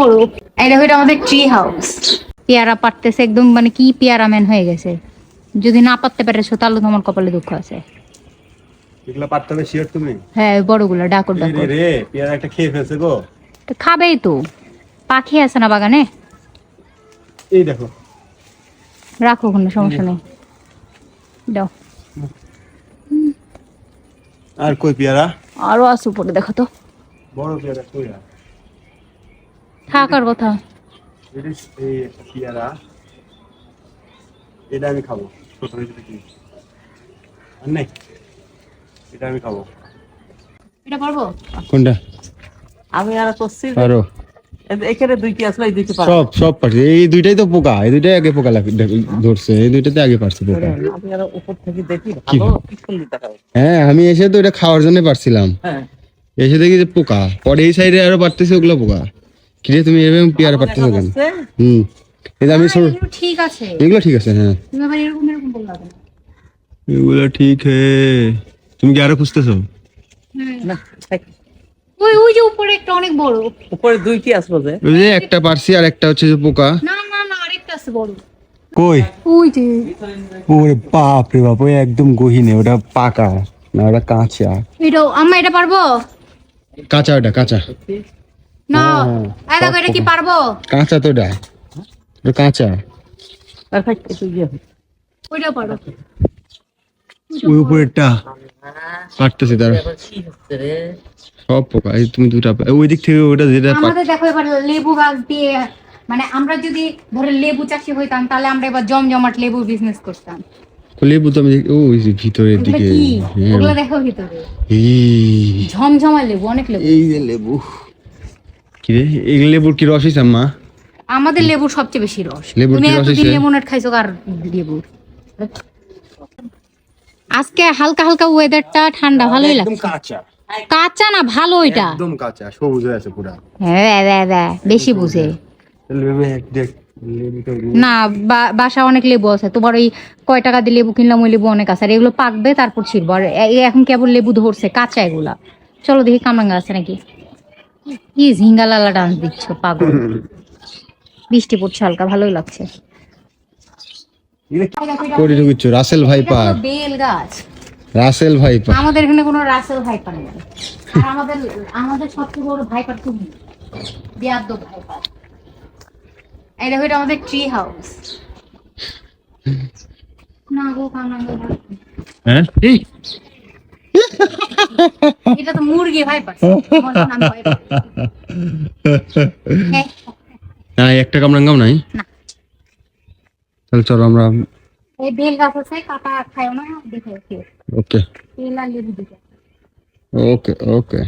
বড় এই দেখো এটা আমাদের ট্রি হাউস পেয়ারা পারতেছে একদম মানে কি পেয়ারা ম্যান হয়ে গেছে। যদি না পারতে পেরেছ তাহলে তোমার কপালে দুঃখ আছে। এগুলো পারতে হবে শিওর তুমি? হ্যাঁ ওই বড়গুলো ডাকর এই ডাকর। রে পেয়ারা একটা খেয়ে ফেলছে গো। তো খাবেই তো। পাখি আছে না বাগানে? এই দেখো। রাখো কোনো সমস্যা নেই। দাও। আর কই পেয়ারা? আরও আছে উপরে দেখো তো। বড় পেয়ারা কই আর? থাকার কথা এই পেয়ারা এটা আমি খাব। ছোট হয়েছে কি আর নেই এটা আমি খাব। এটা পারব? কোনটা? আমি আর করছি আরও। এখানে দুইটি আসলে এই দুইটি সব সব পারছে। এই দুইটাই তো পোকা এই দুইটাই আগে পোকা ধরছে এই দুইটাতে আগে পারছে পোকা। আমি আর উপর থেকে দেখি ভালো কি সুন্দর দেখা হ্যাঁ আমি এসে তো এটা খাওয়ার জন্য পারছিলাম। হ্যাঁ। এসে দেখি যে পোকা পরে এই সাইডে আরও পারতেছে ওগুলো পোকা। কিরে তুমি এরকম পেয়ারা পারতেছো কেন? হুম। এটা আমি ছোট ঠিক আছে। এগুলো ঠিক আছে হ্যাঁ। তুমি আবার এরকম এরকম বললা এগুলো ঠিক হে। তুমি কি আরও খুঁজতেছো? না ওই ওই যে উপরে একটা অনেক বড়। উপরে দুইটি আসলো যে ওই যে একটা পারছি আর একটা হচ্ছে যে পোকা। না না না আরেকটা আছে বড়। কই? ওই যে। ওরে বাপ রে বাপ ওই একদম গহিনে ওটা পাকা না ওটা কাঁচা। এটা আম্মা এটা পারব? কাঁচা ওটা কাঁচা। না। এই এটা কি পারব? কাঁচা তো ওটা ওটা কাঁচা। পারফেক্ট একটু ওইটা পারো। ওই উপরেরটা কাটতেছে তার। এবার কি হচ্ছে রে সব পোকা এই তুমি দুটা ওই দিক থেকে ওটা যেটা আমাদের দেখো এবার লেবু গাছ দিয়ে মানে আমরা যদি ধরো লেবু চাষি হইতাম তাহলে আমরা এবার জমজমাট লেবু বিজনেস করতাম। লেবু তো আমি ও ওই যে ভিতরের দিকে। হ্যাঁ। ওগুলো দেখো ভিতরে। ঝমঝমা লেবু অনেক লেবু। এই যে লেবু। কি রে? এই লেবুর কি রস হইছে আম্মা? আমাদের লেবুর সবচেয়ে বেশি রস। লেবুর তুমি কি রস এতদিন হইছে? লেমনেড খাইছো কার লেবুর? আজকে হালকা হালকা ওয়েদারটা ঠান্ডা ভালোই একদম লাগছে। কাঁচা। কাঁচা না ভালো এটা একদম কাঁচা সবুজ হয়ে আছে পুরা। হ্যাঁ হ্যাঁ, হ্যাঁ, বেশি বুঝে। লেবু এক দেখ লেবুটা না বা- বাসা অনেক লেবু আছে। তোমার ওই কয় টাকা দিয়ে লেবু কিনলাম ওই লেবু অনেক আছে। আর এগুলো পাকবে তারপর ছিড়বো। আর এ এখন কেবল লেবু ধরছে কাঁচা এগুলা। চলো দেখি কামরাঙ্গা আছে নাকি? কি ঝিঙ্গালালা ডান্স দিচ্ছ পাগল। বৃষ্টি পড়ছে হালকা ভালোই লাগছে। করে ঢুকিচ্ছ রাসেল ভাইপার বেল গাছ। রাসেল ভাইপার আমাদের এখানে কোনো রাসেল ভাইপার নেই। আর আমাদের আমাদের সবচেয়ে বড় ভাইপার তুমি। বিয়াদ্দ ভাইপার এই দেখো এটা আমাদের ট্রি হাউস না গো কামরাঙ্গা ভাই। হ্যাঁ? এই এটা তো মুরগি ভাইপার। হ্যাঁ, না একটা কামরাঙ্গাও নাই? না। তাহলে চলো আমরা এই বেল গাছ আছে কাটা খায় না দেখে। ওকে দিকে ওকে ওকে